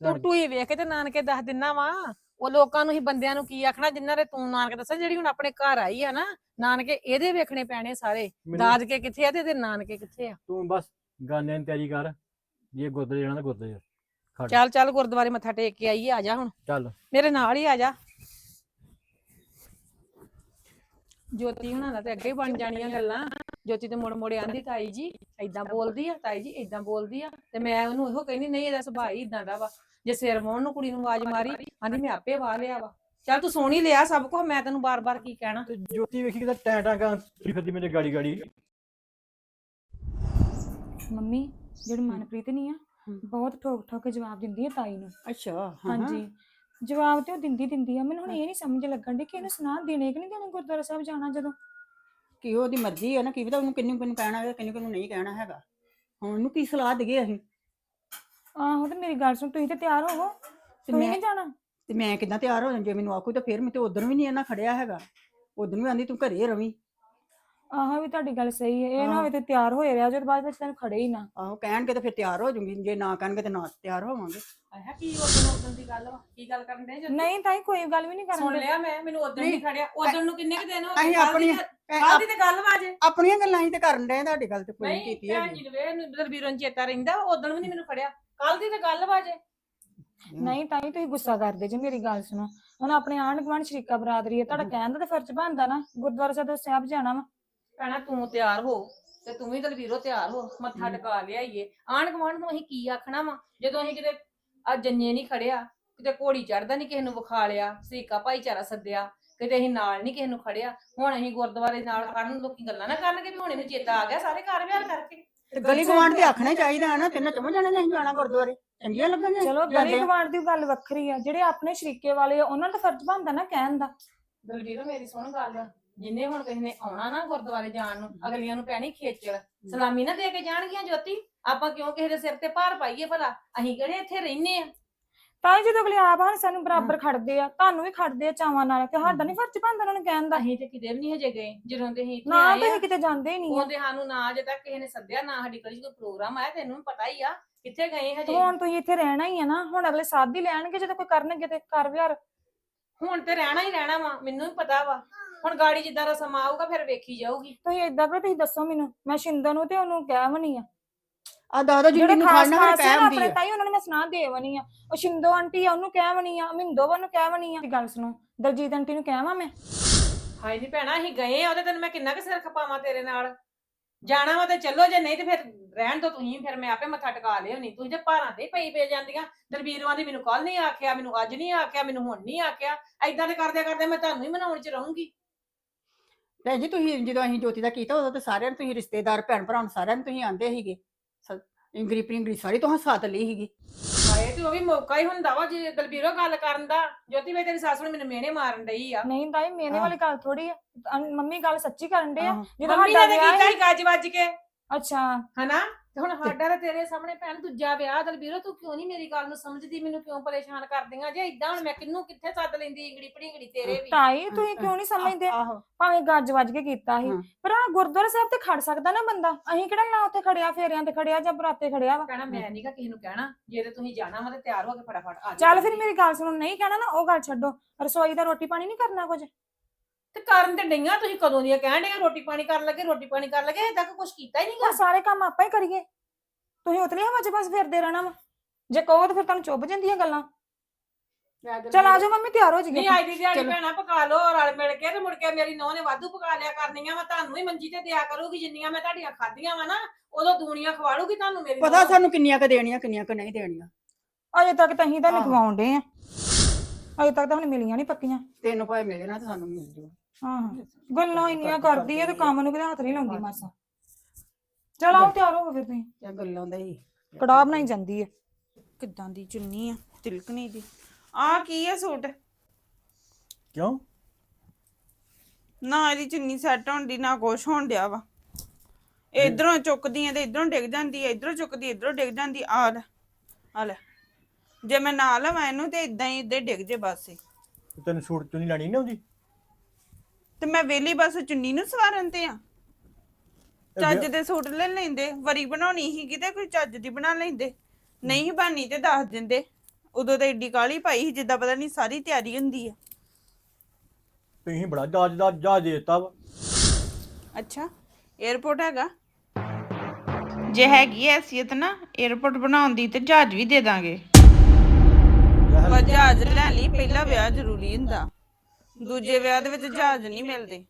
ਤੂੰ ਟੂਈ ਵੇਖ ਕੇ ਤੇ ਨਾਨਕੇ ਦੱਸ ਦਿੰਨਾ ਵਾ। ਉਹ ਲੋਕਾਂ ਨੂੰ ਹੀ ਬੰਦਿਆਂ ਨੂੰ ਕੀ ਆਖਣਾ ਜਿੰਨਾਂ ਦੇ ਤੂੰ ਨਾਨਕੇ ਦੱਸਿਆ ਜਿਹੜੀ ਹੁਣ ਆਪਣੇ ਘਰ ਆਈ ਆ ਨਾ ਨਾਨਕੇ ਇਹਦੇ ਵੇਖਣੇ ਪੈਣੇ ਸਾਰੇ। ਦਾਦਕੇ ਕਿੱਥੇ ਆ ਤੇ ਇਹਦੇ ਨਾਨਕੇ ਕਿੱਥੇ ਆ? ਤੂੰ ਬਸ ਗਾਨਿਆਂ ਦੀ ਤਿਆਰੀ ਕਰ ਜੇ ਗੁਰਦੁਆਰੇ ਜਾਣਾ ਤਾਂ ਗੁਰਦੁਆਰੇ ਚੱਲ ਚੱਲ ਗੁਰਦੁਆਰੇ ਮੱਥਾ ਟੇਕ ਕੇ ਆਈਏ ਆ ਜਾ ਹੁਣ। ਚੱਲ। ਮੇਰੇ ਨਾਲ ਹੀ ਆ ਜਾ। ਜੋਤੀ ਹੁਣਾਂ ਦਾ ਤੇ ਅੱਗੇ ਹੀ ਬਣ ਜਾਣੀਆਂ ਗੱਲਾਂ। ਜੋਤੀ ਤੇ ਮੁੜ ਮੁੜ ਆਂਦੀ ਤਾਈ ਜੀ ਏਦਾਂ ਬੋਲਦੀ ਆ ਤਾਈ ਜੀ ਏਦਾਂ ਬੋਲਦੀ ਆ ਤੇ ਮੈਂ ਉਹਨੂੰ ਇਹੋ ਕਹਿੰਦੀ ਨਹੀਂ ਇਹਦਾ ਸੁਭਾਅ ਹੀ ਇਦਾਂ ਦਾ ਵਾ। ਜੇ ਸਿਰ ਵਾਹੁਣ ਨੂੰ ਕੁੜੀ ਨੂੰ ਆਵਾਜ਼ ਮਾਰੀ ਆਂਦੀ ਮੈਂ ਆਪੇ ਵਾਹ ਲਿਆ ਵਾ। ਚੱਲ ਤੂੰ ਸੋਣੀ ਲਿਆ ਸਭ ਕੁਝ ਮੈਂ ਤੈਨੂੰ ਬਾਰ-ਬਾਰ ਕੀ ਕਹਿਣਾ? ਤੇ ਜੋਤੀ ਵੇਖੀ ਕਿਦਾ ਟੈਂ ਟਾਂ ਕਾਂ ਤੁਰੀ ਫਿਰਦੀ ਮੇਰੇ ਗਾੜੀ ਗਾੜੀ ਮੰਮੀ ਜਿਹੜੀ ਮਨਪ੍ਰੀਤ ਨਹੀਂ ਆ। ਬਹੁਤ ਠੋਕ ਠੋਕ ਕੇ ਜਵਾਬ ਦਿੰਦੀ ਹੈ ਤਾਈ ਨੂੰ। ਅੱਛਾ ਹਾਂਜੀ। ਜਵਾਬ ਤੇ ਉਹ ਦਿੰਦੀ ਦਿੰਦੀ ਆ ਮੈਨੂੰ ਹੁਣ ਇਹ ਨਹੀਂ ਸਮਝ ਲੱਗਣ ਦੀ ਕਿ ਇਹਨੂੰ ਸੁਣਾ ਦੇਣੇ ਕਿ ਨਹੀਂ ਦੇਣੇ ਗੁਰਦੁਆਰਾ ਸਾਹਿਬ ਜਾਣਾ ਜਦੋਂ। ਕਿ ਉਹਦੀ ਮਰਜ਼ੀ ਹੈ ਨਾ ਕੀ ਪਤਾ ਉਹਨੂੰ ਕਿੰਨੂੰ ਕਿੰਨੂੰ ਕਹਿਣਾ ਹੈ ਕਿੰਨੂੰ ਕਿੰਨੂੰ ਨਹੀਂ ਕਹਿਣਾ ਹੈਗਾ। ਹੁਣ ਉਹਨੂੰ ਕੀ ਸਲਾਹ ਦਈਏ ਅਸੀਂ? ਆਹੋ ਤੇ ਮੇਰੀ ਗੱਲ ਸੁਣ ਤੁਸੀਂ ਤੇ ਤਿਆਰ ਹੋਵੋ। ਤੇ ਤੁਸੀਂ ਮੈਂ ਨਹੀਂ ਜਾਣਾ? ਤੇ ਮੈਂ ਕਿੱਦਾਂ ਤਿਆਰ ਹੋ ਜਾਂ ਜੇ ਮੈਨੂੰ ਆਖੂ ਤਾਂ ਫਿਰ ਮੈਂ ਤੇ ਉਧਰ ਵੀ ਨਹੀਂ ਇਹਨਾਂ ਖੜਿਆ ਹੈਗਾ। ਉਧਰ ਵੀ ਆਂਦੀ ਤੂੰ ਘਰੇ ਰਵੀ। ਆਹੋ ਵੀ ਤੁਹਾਡੀ ਗੱਲ ਸਹੀ ਹੈ ਇਹ ਨਾ ਹਾਂ। ਹੋਵੇ ਤੇ ਤਿਆਰ ਹੋਏ ਰਿਹਾ ਜਦੋਂ ਬਾਅਦ ਵਿੱਚ ਤੈਨੂੰ ਖੜੇ ਹੀ ਨਾ। ਆਹੋ ਕਹਿਣਗੇ ਤਾਂ ਫਿਰ ਤਿਆਰ ਹੋ ਜਾਊਂਗੀ ਜੇ ਨਾ ਕਹਿਣਗੇ ਤਾਂ ਨਾ ਤਿਆਰ ਹੋਵਾਂਗੇ। ਆਇਆ ਕੀ ਉਦੋਂ ਉਦੋਂ ਦੀ ਗੱਲ ਵਾ? ਕੀ ਗੱਲ ਕਰਨ ਦੇ ਨਹੀਂ ਤਾਈ ਕੋਈ ਗੱਲ ਵੀ ਨਹੀਂ ਸੁਣ ਕਰਨ ਲਿਆ ਮੈਂ ਮੈਨੂੰ ਉਦੋਂ ਨਹੀਂ ਨਹੀਂ, ਖੜਿਆ। ਉਦੋਂ ਨੂੰ ਕਿੰਨੇ ਕੁ ਦਿਨ ਹੋ ਅਸੀਂ ਕੱਲ੍ਹ ਦੀ ਆਪਣੀਆਂ- ਤੇ- ਕੱਲ੍ਹ ਦੀ ਤੇ ਗੱਲ ਵਾ ਜੇ। ਆਪਣੀਆਂ ਗੱਲਾਂ ਹੀ ਤੇ ਕਰਨ ਡਏ ਤੁਹਾਡੀ ਗੱਲ ਤੇ ਕੋਈ ਨਹੀਂ ਨਹੀਂ ਕੀਤੀ ਭੈਣ ਹੈਗੀ ਜੀ ਨੂੰ ਨੂੰ ਦਰਬੀਰੋਂ ਚੇਤਾ ਰਹਿੰਦਾ ਉਦੋਂ ਵੀ ਨਹੀਂ ਮੈਨੂੰ ਖੜਿਆ। ਕੱਲ ਦੀ ਤੇ ਗੱਲ ਵਾ ਜੇ। ਨਹੀਂ ਤਾਈ ਤੁਸੀਂ ਗੁੱਸਾ ਕਰਦੇ ਜੇ ਮੇਰੀ ਗੱਲ ਸੁਣੋ। ਹੁਣ ਆਪਣੇ ਆਂਢ ਗੁਆਂਢ ਸ਼ਰੀਕਾ ਬਰਾਦਰੀ ਹੈ ਤੁਹਾਡਾ ਕਹਿਣ ਦਾ ਤਾਂ ਫਰਜ਼ ਬਣਦਾ ਨਾ। ਗੁਰਦੁਆਰਾ ਸਾਹਿਬ ਸਾਹਿਬ ਜਾਣਾ ਵਾ। ਭੈਣਾ ਤੂੰ ਤਿਆਰ ਹੋ ਤੇ ਤੂੰ ਵੀ ਦਲਵੀਰੋ ਤਿਆਰ ਹੋ ਮੱਥਾ ਟਿਕਾ ਲਿਆਈਏ। ਆਣ ਗਵਾਂਢ ਨੂੰ ਅਸੀਂ ਕੀ ਆਖਣਾ ਵਾ? ਜਦੋਂ ਅਸੀਂ ਕਿਤੇ ਆ ਜੰਨੇ ਨਹੀਂ ਖੜਿਆ ਕਿਤੇ ਘੋੜੀ ਚੜਦਾ ਨਹੀਂ ਕਿਸੇ ਨੂੰ ਵਿਖਾ ਲਿਆ ਸਰੀਕਾ ਭਾਈਚਾਰਾ ਸੱਦਿਆ ਕਿਤੇ ਅਸੀਂ ਨਾਲ ਨਹੀਂ ਕਿਸੇ ਨੂੰ ਖੜਿਆ। ਹੁਣ ਅਸੀਂ ਗੁਰਦੁਆਰੇ ਨਾਲ ਖੜਨ ਲੋਕੀ ਗੱਲਾਂ ਨਾ ਕਰਨਗੇ ਵੀ ਹੁਣ ਇਹਨੂੰ ਚੇਤਾ ਆ ਗਿਆ ਸਾਰੇ ਘਰ ਵਿਹਾਰ ਕਰਕੇ। ਤੇ ਗਲੀ ਗਵਾਂਢ ਤੇ ਆਖਣਾ ਚਾਹੀਦਾ ਨਾ ਤਿੰਨ ਚਮੋ ਜਾਣੇ ਨਹੀਂ ਜਾਣਾ ਗੁਰਦੁਆਰੇ? ਚੰਗੀਆਂ ਲੱਗਣਗੀਆਂ ਚਲੋ ਗਲੀ ਆ। ਗਵਾਂਢ ਦੀ ਗੱਲ ਵੱਖਰੀ ਆ। ਜਿਹੜੇ ਆਪਣੇ ਸ਼ਰੀਕੇ ਵਾਲੇ ਆ ਉਹਨਾਂ ਦਾ ਫਰਜ਼ ਬਣਦਾ ਨਾ ਕਹਿਣ ਦਾ। ਦਲਵੀਰੋ ਮੇਰੀ ਸੁਣ ਗੱਲ। ਜਿੰਨੇ ਹੁਣ ਕਿਸੇ ਨੇ ਆਉਣਾ ਨਾ ਗੁਰਦੁਆਰੇ ਜਾਣ ਨੂੰ ਅਗਲੀਆਂ ਨੂੰ ਪੈਣੀ ਖੇਚਲ। ਸਲਾਮੀ ਨਾ ਦੇ ਕੇ ਜਾਣਗੀਆਂ ਜੋਤੀ। ਆਪਾਂ ਕਿਉਂ ਕਿਸੇ ਦੇ ਸਿਰ ਤੇ ਭਾਰ ਪਾਈਏ ਭਲਾ? ਅਸੀਂ ਕਿਹੜੇ ਇੱਥੇ ਰਹਿੰਦੇ ਆ? ਤਾਂ ਹੀ ਜਦੋਂ ਅਗਲੇ ਆਪ ਹਨ ਸਾਨੂੰ ਬਰਾਬਰ ਖੜਦੇ ਆ। ਤੁਹਾਨੂੰ ਵੀ ਖੜਦੇ ਆ ਚਾਵਾਂ ਨਾਲ ਤੇ ਸਾਡਾ ਨਹੀਂ ਫਰਜ਼ ਬਣਦਾ ਉਹਨਾਂ ਨੂੰ ਕਹਿਣ ਦਾ। ਅਸੀਂ ਤੇ ਕਿਤੇ ਵੀ ਨਹੀਂ ਹਜੇ ਗਏ ਜਦੋਂ ਦੇ ਅਸੀਂ ਇੱਥੇ ਨਾ ਆਏ ਆ। ਤੁਸੀਂ ਕਿਤੇ ਜਾਂਦੇ ਹੀ ਨਹੀਂ ਆ। ਉਹਦੇ ਸਾਨੂੰ ਨਾ ਅਜੇ ਤੱਕ ਕਿਸੇ ਨੇ ਸੱਦਿਆ ਨਾ ਸਾਡੀ 'ਚ ਕੋਈ ਪ੍ਰੋਗਰਾਮ ਆਇਆ ਤੈਨੂੰ ਵੀ ਪਤਾ ਹੀ ਆ। ਕਿੱਥੇ ਗਏ ਤੇ ਹਜੇ ਹੁਣ ਤੁਸੀਂ ਇੱਥੇ ਰਹਿਣਾ ਹੀ ਆ ਨਾ। ਹੁਣ ਅਗਲੇ ਸਾਥ ਹੀ ਲੈਣਗੇ ਜਦੋਂ ਕੋਈ ਕਰਨਗੇ ਤੇ ਕਰ ਵਿਹਾਰ ਹੁਣ ਤੇ ਰਹਿਣਾ ਹੀ ਰਹਿਣਾ ਵਾ ਮੈਨੂੰ ਵੀ ਪਤਾ ਵਾ। ਹੁਣ ਗਾੜੀ ਜਿੱਦਾਂ ਦਾ ਸਮਾਂ ਆਊਗਾ ਫਿਰ ਵੇਖੀ ਜਾਊਗੀ। ਤੁਸੀਂ ਏਦਾਂ ਕਰੋ ਤੁਸੀਂ ਦੱਸੋ ਮੈਨੂੰ। ਮੈਂ ਸ਼ਿੰਦਰ ਨੂੰ ਤੇ ਉਹਨੂੰ ਕਹਿ ਵਣੀ ਆ। ਆ ਦਾਦਾ ਜੀ ਨੂੰ ਖੜਨਾ ਫਿਰ ਕਹਿ ਹੁੰਦੀ ਆਪਣੇ ਆ। ਤਾਈ ਉਹਨਾਂ ਨੂੰ ਮੈਂ ਸੁਣਾ ਦੇਵਣੀ ਆ। ਉਹ ਸ਼ਿੰਦੋ ਆਂਟੀ ਆ ਉਹਨੂੰ ਕਹਿ ਵਣੀ ਆ ਮਿੰਦੋ ਵਾ ਨੂੰ ਕਹਿ ਵਣੀ ਆ। ਗੱਲ ਸੁਣੋ ਦਲਜੀਤ ਆਂਟੀ ਨੂੰ ਕਹਿਵਾਂ ਮੈਂ? ਹਾਏ ਨਹੀਂ ਭੈਣਾ ਅਸੀਂ ਗਏ ਆ ਉਹਦੇ ਤੈਨੂੰ ਮੈਂ ਕਿੰਨਾ ਕੁ ਸਿਰ ਖਪਾਵਾਂ ਤੇਰੇ ਨਾਲ? ਜਾਣਾ ਵਾ ਤੇ ਚੱਲੋ ਜੇ ਨਹੀਂ ਤੇ ਫਿਰ ਰਹਿਣ ਦੋ ਤੁਸੀਂ ਫਿਰ ਮੈਂ ਆਪੇ ਮੱਥਾ ਟਿਕਾ ਲਿਓ ਨਹੀਂ ਤੁਸੀਂ ਤੇ ਭਾਰਾਂ ਤੇ ਪਈ ਪਈ ਜਾਂਦੀਆਂ। ਦਲਬੀਰਵਾਂ ਦੀ ਮੈਨੂੰ ਕੱਲ ਨਹੀਂ ਆਖਿਆ ਮੈਨੂੰ ਅੱਜ ਨਹੀਂ ਆਖਿਆ ਮੈਨੂੰ ਹੁਣ ਨਹੀਂ ਆਖਿਆ। ਐਦਾਂ ਦੇ ਕਰਦੇ ਕਰਦੇ ਮੈਂ ਤੁਹਾਨੂੰ ਹੀ ਮਨਾਉਣ ਚ ਰਹੂੰਗੀ। ਭੈਣ ਜੀ ਤੁਸੀਂ ਜਦੋਂ ਅਸੀਂ ਜੋਤੀ ਦਾ ਕੀਤਾ ਉਦੋਂ ਤੇ ਸਾਰਿਆਂ ਨੂੰ ਤੁਸੀਂ ਰਿਸ਼ਤੇਦਾਰ ਭੈਣ ਭਰਾ ਨੂੰ ਸਾਰਿਆਂ ਨੂੰ ਤੁਸੀਂ ਆਂਦੇ ਸੀਗੇ। ਸ- ਇੰਗਰੀ ਪ੍ਰਿੰਗਰੀ ਸਾਰੀ ਤੋਂ ਸਾਥ ਲਈ ਸੀਗੀ। ਹਾਏ ਤੇ ਉਹ ਵੀ ਮੌਕਾ ਹੀ ਹੁੰਦਾ ਵਾ ਜੇ ਦਲਬੀਰੋ ਗੱਲ ਕਰਨ ਦਾ। ਜੋਤੀ ਵੇ ਤੇਰੀ ਸੱਸ ਨੂੰ ਮੈਨੂੰ ਮਿਹਣੇ ਮਾਰਨ ਡਈ ਆ। ਨਹੀਂ ਤਾਈ ਮੇਨੇ ਹਾਂ। ਵਾਲੀ ਗੱਲ ਥੋੜੀ ਆ। ਅਨ- ਮੰਮੀ ਗੱਲ ਸੱਚੀ ਕਰਨ ਦੇ ਆ। ਜਦੋਂ ਮੰਮੀ ਸਾਡਾ ਨੇ ਤੇ ਵਿਆਹ ਕੀਤਾ ਸੀ ਹੀ ਗੱਜ ਵੱਜ ਕੇ। ਅੱਛਾ। ਹਨਾ? ਤੇ ਹੁਣ ਸਾਡਾ ਤੇ ਤੇਰੇ ਸਾਹਮਣੇ ਭੈਣ ਦੂਜਾ ਵਿਆਹ ਦਲਬੀਰੋ ਤੂੰ ਕਿਉਂ ਨਹੀਂ ਮੇਰੀ ਗੱਲ ਨੂੰ ਸਮਝਦੀ? ਮੈਨੂੰ ਕਿਉਂ ਪਰੇਸ਼ਾਨ ਕਰਦੀਆਂ? ਜੇ ਇਦਾਂ ਹੁਣ ਮੈਂ ਕਿੰਨੂੰ ਕਿੱਥੇ ਸੱਦ ਲੈਂਦੀ ਇੰਗੜੀ ਪੜਿੰਗੜੀ ਤੇਰੇ ਵੀ? ਤਾਈ ਤੁਸੀਂ ਕਿਉਂ ਨਹੀਂ ਸਮਝਦੇ? ਆਹੋ ਭਾਵੇਂ ਗੱਜ ਵੱਜ ਕੇ ਕੀਤਾ ਸੀ ਹਾਂ। ਪਰ ਆ ਗੁਰਦੁਆਰਾ ਸਾਹਿਬ ਤੇ ਖੜ ਸਕਦਾ ਨਾ ਬੰਦਾ? ਅਸੀਂ ਕਿਹੜਾ ਨਾ ਉੱਥੇ ਖੜਿਆ ਫੇਰਿਆਂ ਤੇ ਖੜਿਆ ਜਾਂ ਬਰਾਤੇ ਖੜਿਆ ਵਾ? ਕਹਿਣਾ ਮੈਂ ਨਹੀਂਗਾ ਕਿਸੇ ਨੂੰ ਕਹਿਣਾ। ਜੇ ਤੇ ਤੁਸੀਂ ਜਾਣਾ ਵਾ ਤੇ ਤਿਆਰ ਹੋ ਕੇ ਫਟਾਫਟ ਆ ਜਾਓ। ਚੱਲ ਫਿਰ ਮੇਰੀ ਗੱਲ ਸੁਣੋ ਨਹੀਂ ਕਹਿਣਾ ਨਾ ਉਹ ਗੱਲ ਛੱਡੋ। ਰਸੋਈ ਦਾ ਰੋਟੀ ਪਾਣੀ ਨਹੀਂ ਕਰਨਾ ਕੁਝ? ਤੇ ਕਰਨ ਤੇ ਡਈਆਂ ਤੁਸੀਂ ਕਦੋਂ ਦੀਆਂ ਕਹਿਣ ਡਈਆਂ ਰੋਟੀ ਪਾਣੀ ਕਰਨ ਲੱਗੇ ਰੋਟੀ ਪਾਣੀ ਕਰਨ ਲੱਗੇ ਹਜੇ ਤੱਕ ਕੁਝ ਕੀਤਾ ਹੀ ਉਹ ਨਹੀਂਗਾ ਸਾਰੇ ਕੰਮ ਆਪਾਂ ਹੀ ਕਰੀਏ। ਤੁਸੀਂ ਉਤਲੀ ਹਵਾ 'ਚ ਬਸ ਫਿਰਦੇ ਰਹਿਣਾ ਵਾ। ਜੇ ਕਹੋ ਤਾਂ ਫਿਰ ਤੁਹਾਨੂੰ ਚੁੱਭ ਜਾਂਦੀਆਂ ਗੱਲਾਂ। ਚਲ ਆ ਜਾਓ ਮੰਮੀ ਤਿਆਰ ਹੋ ਨਹੀਂ ਜਾਈਏ ਅੱਜ ਦੀ ਦਿਹਾੜੀ ਚਲੋ। ਭੈਣਾ ਪਕਾ ਲਓ ਰਲ ਮਿਲ ਕੇ ਤੇ ਮੁੜ ਕੇ ਮੇਰੀ ਨੌਂ ਨੇ ਵਾਧੂ ਪਕਾ ਲਿਆ ਕਰਨੀਆਂ ਵਾ ਤੁਹਾਨੂੰ ਹੀ ਮੰਜੀ ਤੇ ਦਿਆ ਕਰੂਗੀ ਜਿੰਨੀਆਂ ਮੈਂ ਤੁਹਾਡੀਆਂ ਖਾਧੀਆਂ ਵਾ ਨਾ ਉਦੋਂ ਦੂਣੀਆਂ ਖਵਾੜੂਗੀ ਤੁਹਾਨੂੰ ਮੇਰੀ ਪਤਾ ਨੂੰਹ। ਸਾਨੂੰ ਕਿੰਨੀਆਂ ਕ ਦੇਣੀਆਂ ਕਿੰਨੀਆਂ ਕ ਨਹੀਂ ਦੇਣੀਆਂ। ਅਜੇ ਤੱਕ ਤਾਂ ਅਸੀਂ ਤਾਂ ਆਹੋ। ਲਿਖਵਾਉਣ ਡੇ ਆ। ਅਜੇ ਤੱਕ ਤਾਂ ਹੁਣ ਮਿਲੀਆਂ ਨਹੀਂ ਪੱਕੀਆਂ। ਤੈਨੂੰ ਭਾਵੇਂ ਮਿਲੇ ਨਾ ਤੇ ਸਾਨੂੰ ਮਿਲ ਜੂ ਹਾਂ। ਗੱਲਾਂ ਇੰਨੀਆਂ ਕਰਦੀ ਆ ਤੇ ਕੰਮ ਨੂੰ ਕਿਤੇ ਹੱਥ ਨਹੀਂ ਲਾਉਂਦੀ ਮਾਸਾ। ਚਲ ਆਓ ਤਿਆਰ ਹੋ ਫਿਰ ਤੁਸੀਂ। ਜਾਂ ਗੱਲਾਂ ਦਾ ਹੀ ਕੜਾਹ ਬਣਾਈ ਜਾਂਦੀ ਹੈ ਕਿੱਦਾਂ ਦੀ ਚੁੰਨੀ ਆ ਤਿਲਕਣੀ ਦੀ ਆ ਕੀ ਆ ਸੂਟ? ਕਿਉਂ? ਨਾ ਇਹਦੀ ਚੁੰਨੀ ਸੈੱਟ ਹੋਣ ਦੀ ਨਾ ਕੁਛ ਹੋਣ ਡਿਆ ਵਾ। ਇਧਰੋਂ ਚੁੱਕਦੀ ਆ ਤੇ ਇਧਰੋਂ ਡਿੱਗ ਜਾਂਦੀ ਆ ਇਧਰੋਂ ਚੁੱਕਦੀ ਇਧਰੋਂ ਡਿੱਗ ਜਾਂਦੀ। ਆ ਲੈ ਆ ਲੈ। ਜੇ ਮੈਂ ਨਾ ਲਵਾਂ ਇਹਨੂੰ ਤੇ ਇਦਾਂ ਹੀ ਇੱਧਰ ਡਿੱਗ ਜੇ ਬਸ ਇਹ। ਤੇ ਤੈਨੂੰ ਸੂਟ ਚੁੰਨੀ ਲੈਣੀ ਨਾ ਆਉਂਦੀ? ਤੇ ਮੈਂ ਵੇਲੀ ਬਸ ਚੁੰਨੀ ਨੂੰ ਸਵਾਰਨ ਤੇ ਆ। ਚੱਜ ਦੇ ਸੂਟ ਲੈ ਲੈਂਦੇ ਵਰੀ ਬਣਾਉਣੀ ਸੀ ਕਿਤੇ ਕੋਈ ਚੱਜ ਦੀ ਬਣਾ ਲੈਂਦੇ। ਨਹੀਂ ਬਾਨੀ ਤੇ ਦੱਸ ਦਿੰਦੇ। ਉਦੋਂ ਤਾਂ ਏਡੀ ਕਾਲੀ ਪਾਈ ਸੀ ਜਿੱਦਾਂ ਪਤਾ ਨਹੀਂ ਸਾਰੀ ਤਿਆਰੀ ਹੁੰਦੀ ਆ। ਤੁਸੀਂ ਬੜਾ ਜਾਜ ਦਾ ਜਾਜ ਦਿੱਤਾ ਵਾ। ਅੱਛਾ 에어ਪੋਰਟ ਹੈਗਾ? ਜੇ ਹੈਗੀ ਐ ਅਸੀਅਤ ਨਾ 에어ਪੋਰਟ ਬਣਾਉਣ ਦੀ ਤੇ ਜਹਾਜ਼ ਵੀ ਦੇ ਦਾਂਗੇ। ਪਰ ਜਹਾਜ਼ ਲੈ ਲਈ ਪਹਿਲਾ ਵਿਆਹ ਜ਼ਰੂਰੀ ਹੁੰਦਾ। ਦੂਜੇ ਵਿਆਹ ਦੇ ਵਿੱਚ ਜਹਾਜ਼ ਨਹੀਂ ਮਿਲਦੇ।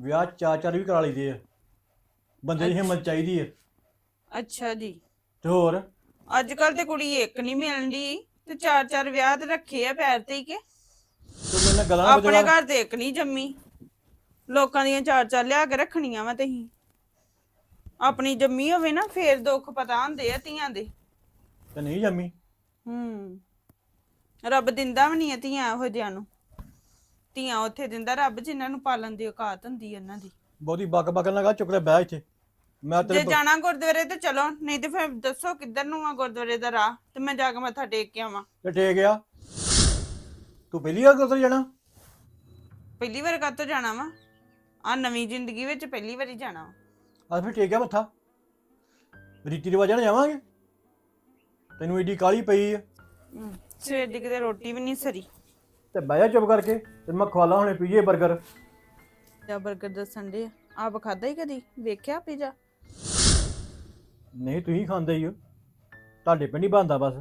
ਵਿਆਹ ਚਾਰ ਚਾਰ ਵੀ ਕਰਾ ਲਈਦੇ ਆ। ਬੰਦੇ ਦੀ ਹਿੰਮਤ ਚਾਹੀਦੀ ਹੈ ਅੱਛਾ ਜੀ। ਤੇ ਹੋਰ? ਅੱਜ ਕੱਲ ਤੇ ਕੁੜੀ ਇੱਕ ਨਹੀਂ ਮਿਲਦੀ ਤੇ ਚਾਰ ਚਾਰ ਵਿਆਹ ਤੇ ਰੱਖੇ ਆ ਪੈਰ ਤੇ ਹੀ ਕਿ? ਤੂੰ ਮੇਰੇ ਨਾਲ ਗੱਲਾਂ ਆਪਣੇ ਘਰ ਤੇ ਇੱਕ ਨਹੀਂ ਜੰਮੀ। ਲੋਕਾਂ ਦੀਆਂ ਚਾਰ ਚਾਰ ਲਿਆ ਕੇ ਰੱਖਣੀਆਂ ਵਾ ਤਹੀਂ ਆਪਣੀ ਜੰਮੀ ਹੋਵੇ ਨਾ ਫੇਰ ਦੁੱਖ ਪਤਾ ਹੁੰਦੇ ਆ ਧੀਆਂ ਦੇ। ਤੇ ਨਹੀਂ ਜੰਮੀ? ਹੂੰ। ਰੱਬ ਦਿੰਦਾ ਵੀ ਨਹੀਂ ਆ ਧੀਆਂ ਇਹੋ ਜਿਹਿਆਂ ਨੂੰ। ਧੀਆਂ ਉੱਥੇ ਦਿੰਦਾ ਰੱਬ ਜਿਨ੍ਹਾਂ ਨੂੰ ਪਾਲਣ ਦੀ ਔਕਾਤ ਹੁੰਦੀ ਹੈ ਇਹਨਾਂ ਦੀ। ਬਹੁਤੀ ਬੱਕ ਬੱਕ ਲਗਾ ਚੁੱਕ ਲੈ ਬਹਿ ਇੱਥੇ। ਮੈਂ ਜੇ ਤੇਰੇ ਜਾਣਾ ਗੁਰਦੁਆਰੇ ਤੇ ਚਲੋ ਨਹੀਂ ਤੇ ਫਿਰ ਦੱਸੋ ਕਿੱਧਰ ਨੂੰ ਆ ਗੁਰਦੁਆਰੇ ਦਾ ਰਾਹ ਤੇ ਮੈਂ ਜਾ ਕੇ ਮੱਥਾ ਟੇਕ ਕੇ ਆਵਾਂ। ਤੇ ਟੇ ਗਿਆ ਤੂੰ ਪਹਿਲੀ ਵਾਰ ਕਿੱਧਰ ਜਾਣਾ? ਪਹਿਲੀ ਵਾਰ ਕਾਤੋਂ ਜਾਣਾ ਵਾ? ਆ ਨਵੀਂ ਜ਼ਿੰਦਗੀ ਵਿੱਚ ਪਹਿਲੀ ਵਾਰੀ ਜਾਣਾ ਵਾ। ਅੱਜ ਫਿਰ ਟੇਕ ਗਿਆ ਮੱਥਾ। ਰੀਤੀ ਰਿਵਾਜਾਂ ਨਾਲ ਜਾਵਾਂਗੇ? ਤੈਨੂੰ ਏਡੀ ਕਾਲੀ ਪਈ ਆ। ਸਵੇਰ ਦੀ ਕਿਤੇ ਰੋਟੀ ਵੀ ਨਹੀਂ ਸਰੀ। ਤੇ ਬਹਿ ਜਾ ਚੁੱਪ ਕਰਕੇ ਤੇ ਮੈਂ ਖਵਾਲਾ ਹੁਣੇ ਪੀਜੇ 버ਗਰ ਜਾਂ 버ਗਰ ਦੱਸਣ ਦੇ ਆਪ ਖਾਦਾ ਹੀ ਕਦੀ? ਵੇਖਿਆ ਪੀਜ਼ਾ? ਨਹੀਂ ਤੁਸੀਂ ਖਾਂਦੇ ਹੀ ਹੋ ਤੁਹਾਡੇ ਪਿੰਡ ਹੀ ਬਣਦਾ ਬਸ।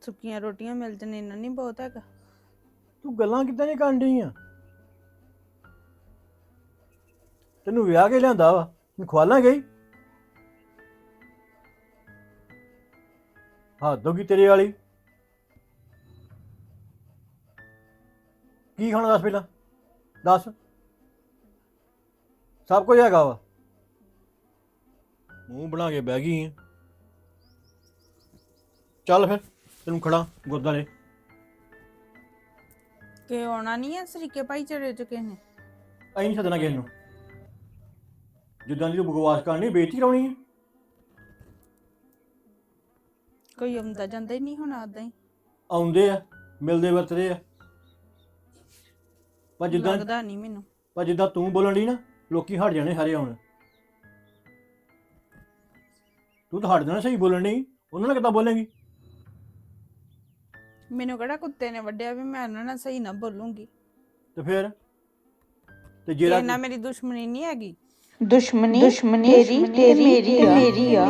ਸੁੱਕੀਆਂ ਰੋਟੀਆਂ ਮਿਲ ਜਣ ਇਹਨਾਂ ਨਹੀਂ ਬਹੁਤ ਹੈਗਾ। ਤੂੰ ਗੱਲਾਂ ਕਿੱਦਾਂ ਦੀਆਂ ਕਰਨ ਡਈ ਆ? ਤੈਨੂੰ ਵਿਆਹ ਕੇ ਲਿਆਂਦਾ ਵਾ ਤੂੰ ਖਵਾਲਾਂ ਗਈ। ਹੱਦ ਹੋ ਗਈ ਤੇਰੇ ਵਾਲੀ। ਕੀ ਖਾਣਾ ਦੱਸ ਪਹਿਲਾਂ? ਦੱਸ। ਸਭ ਕੁਝ ਹੈਗਾ ਵਾ। ਮੂੰਹ ਬਣਾ ਕੇ ਬਹਿ ਗਈ ਚੱਲ ਫਿਰ ਤੈਨੂੰ ਖੜਾ ਗੁਰਦਾਰੇ ਕਿ ਆਉਣਾ ਨਹੀਂ ਹੈ ਸਰੀਕੇ ਭਾਈਚਾਰੇ ਚ ਕਿਸੇ ਨੇ? ਅਸੀਂ ਨਹੀਂ ਸੱਦਣਾ ਕਿਸੇ ਨੂੰ। ਜਿੱਦਾਂ ਦੀ ਤੂੰ ਬਕਵਾਸ ਕਰਨੀ ਬੇਇੱਜ਼ਤੀ ਕਰਾਉਣੀ ਹੈ ਕੋਈ ਆਉਂਦਾ ਜਾਂਦਾ ਹੀ ਨਹੀਂ ਹੁਣ ਆਦਾ ਹੀ। ਆਉਂਦੇ ਆ ਮਿਲਦੇ ਵਰਤਦੇ ਆ। ਪਰ ਜਿੱਦਾਂ ਲੱਗਦਾ ਨਹੀਂ ਮੈਨੂੰ। ਪਰ ਜਿੱਦਾਂ ਤੂੰ ਬੋਲਣ ਦੀ ਨਾ ਲੋਕੀ ਹਟ ਜਾਣੇ ਸਾਰੇ ਹੁਣ ਤੂੰ ਤਾਂ ਹਟ ਜਾਣਾ ਸਹੀ ਬੋਲਣ ਨਹੀਂ ਉਹਨਾਂ ਨਾਲ ਕਿੱਦਾਂ ਬੋਲੇਂਗੀ? ਮੈਨੂੰ ਕਿਹੜਾ ਕੁੱਤੇ ਨੇ ਵੱਡਿਆ ਵੀ ਮੈਂ ਉਹਨਾਂ ਨਾਲ ਸਹੀ ਨਾ ਬੋਲੂੰਗੀ। ਤੇ ਫਿਰ? ਤੇ ਤੇ ਜਿਹੜਾ ਇਹਨਾਂ ਮੇਰੀ ਦੁਸ਼ਮਣੀ ਨਹੀਂ ਹੈਗੀ। ਦੁਸ਼ਮਣੀ ਦੁਸ਼ਮਣੀ ਤੇਰੀ ਤੇ ਮੇਰੀ ਆ।